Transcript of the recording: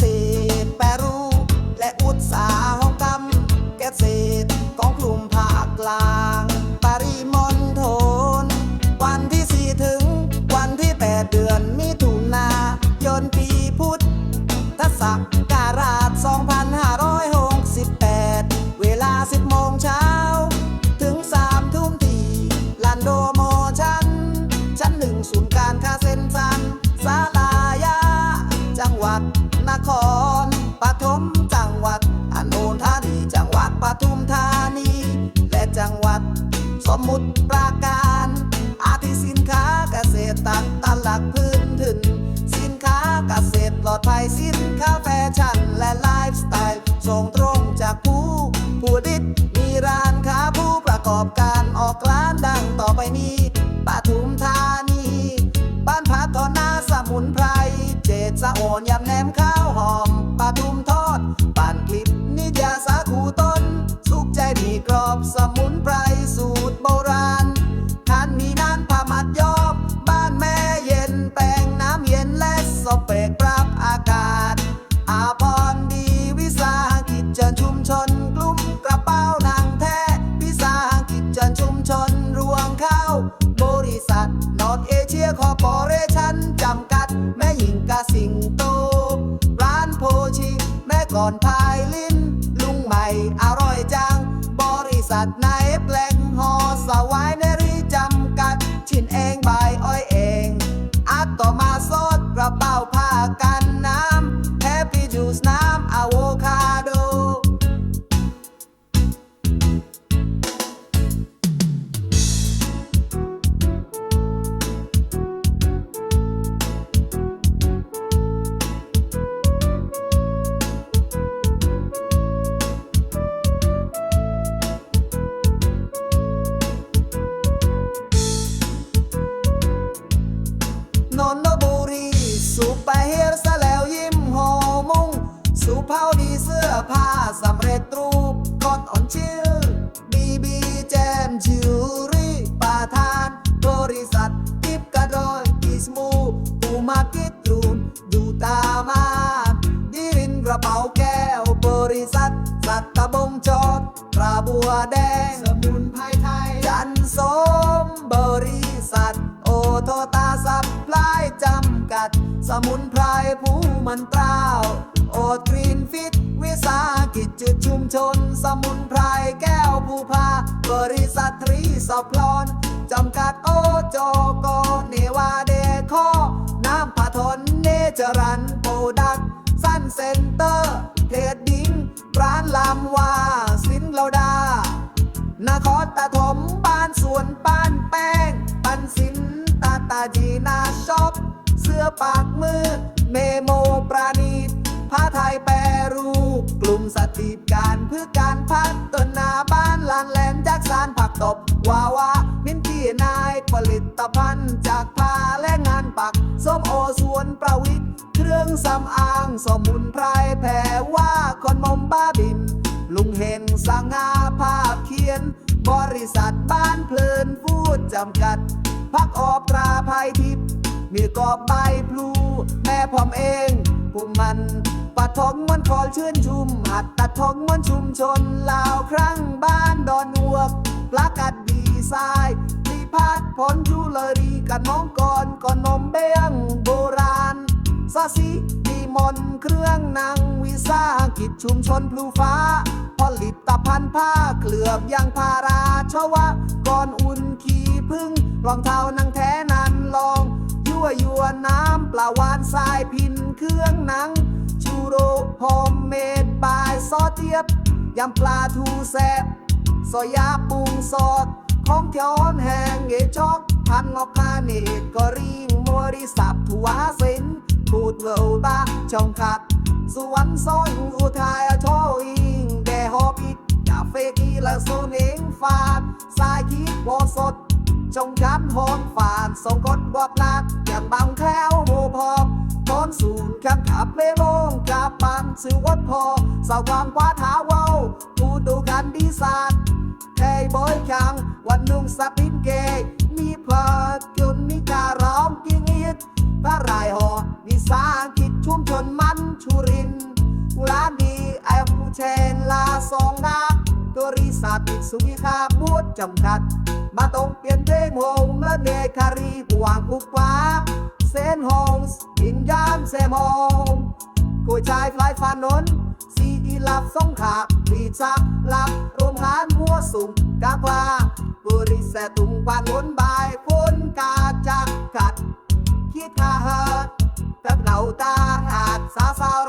ษตรแปร สมุทรปราการ อาทิสินค้าเกษตรตัดตลักพื้นถิ่นสินค้าเกษตรปลอดภัยสินค้าแฟชั่นและไลฟ์สไตล์ส่งตรงจากผู้ผู้ดิดมีร้านค้าผู้ประกอบการออกร้านดังต่อไปนี้ปทุมธานี บ้านพัฒนาสมุนไพร เจดสะโอนยำแหนมข้าวหอม ริษัทนายแปลงหอสวายเบงจอดกระบัวแดง สมุนไพรไทย จันสมบริษัท โอโทตาสัพพลายจำกัด สมุนไพรผู้มันตราวโอทกรีนฟิต วิสาหกิจจุดชุมชน สมุนไพรแก้วผู้พา บริษัททรีสพลอนจำกัดโอโจโกเนวาเดคอ จีนาช็อป เสื้อปากมือ เมโมปราณีตผ้าไทยแปรรูป กลุ่มสตรีการเพื่อการพัฒนาบ้านลานแหลมจากสารผักตบ วาวามินที่นายผลิตภัณฑ์จากผ้าและงานปัก ส้มโอสวนประวิทย์เครื่องสำอางสมุนไพรแผ่ว่าคนมมบ้าบิน ลุงเห็นสงาภาพเขียน บริษัทบ้านเพลินฟูดจำกัด พักออกตราภัยทิพย์มีกอบใบพลู แม่พร้อมเองผู้มันปัดทองมันคอชื่นชุม หัดตัดทองมันชุมชนลาวครั้งบ้านดอนหวกปลากัดดีไซน์มีพัดผลจูเลอรีกันมองก่อนก่อนนมเบี้ยงโบราณซาซิดีมอนเครื่องนางวิสาหกิจชุมชนพลูฟ้าผลิตภัณฑ์ผ้า เคลือบยางพาราชวะก่อนอุ่นขี พึ่งรองเท้านังแท้นันลอง ยั่วยวน้ำปลาวานทรายพินเครื่องหนัง ชูโรโฮมเมดบายซอสเทียบยำปลาทูแซบซอยาปรุงสดของเทียวแห้งเอจอกพันงอกคาเนตก็ริงมวริสับทัวสินพูดเวลตาช่องขัด สวนซอยอุทัยโชอิงแดฮอบิดกาเฟกีละโซนเองฟาดสายคิดบอสด จงกันหอมฝานส่งกดบอบนัดอย่างบางแคล้วโมพอบ้อนสูนย์แคมขับไมโลงกาปันสื่อวัดพอสาวความกว่าท้าเว้าผู้ดูกันดีสัตว์เฮ้ยบอยคังวันนุ่งสปินเกยมีเพลิดจุนมีการร้องกิ้งอีด sabi sumiha mo jamkat Matong piente mong manekari buang kupa Sen hongs in jam se mong Kui chai fly fan non Si i lap song khap Đi chap lap rom han mua sung Đã qua Buri se tung quan ngôn bài Phôn ca chắc cắt Khi tha hạt Tập đầu ta hạt xa sao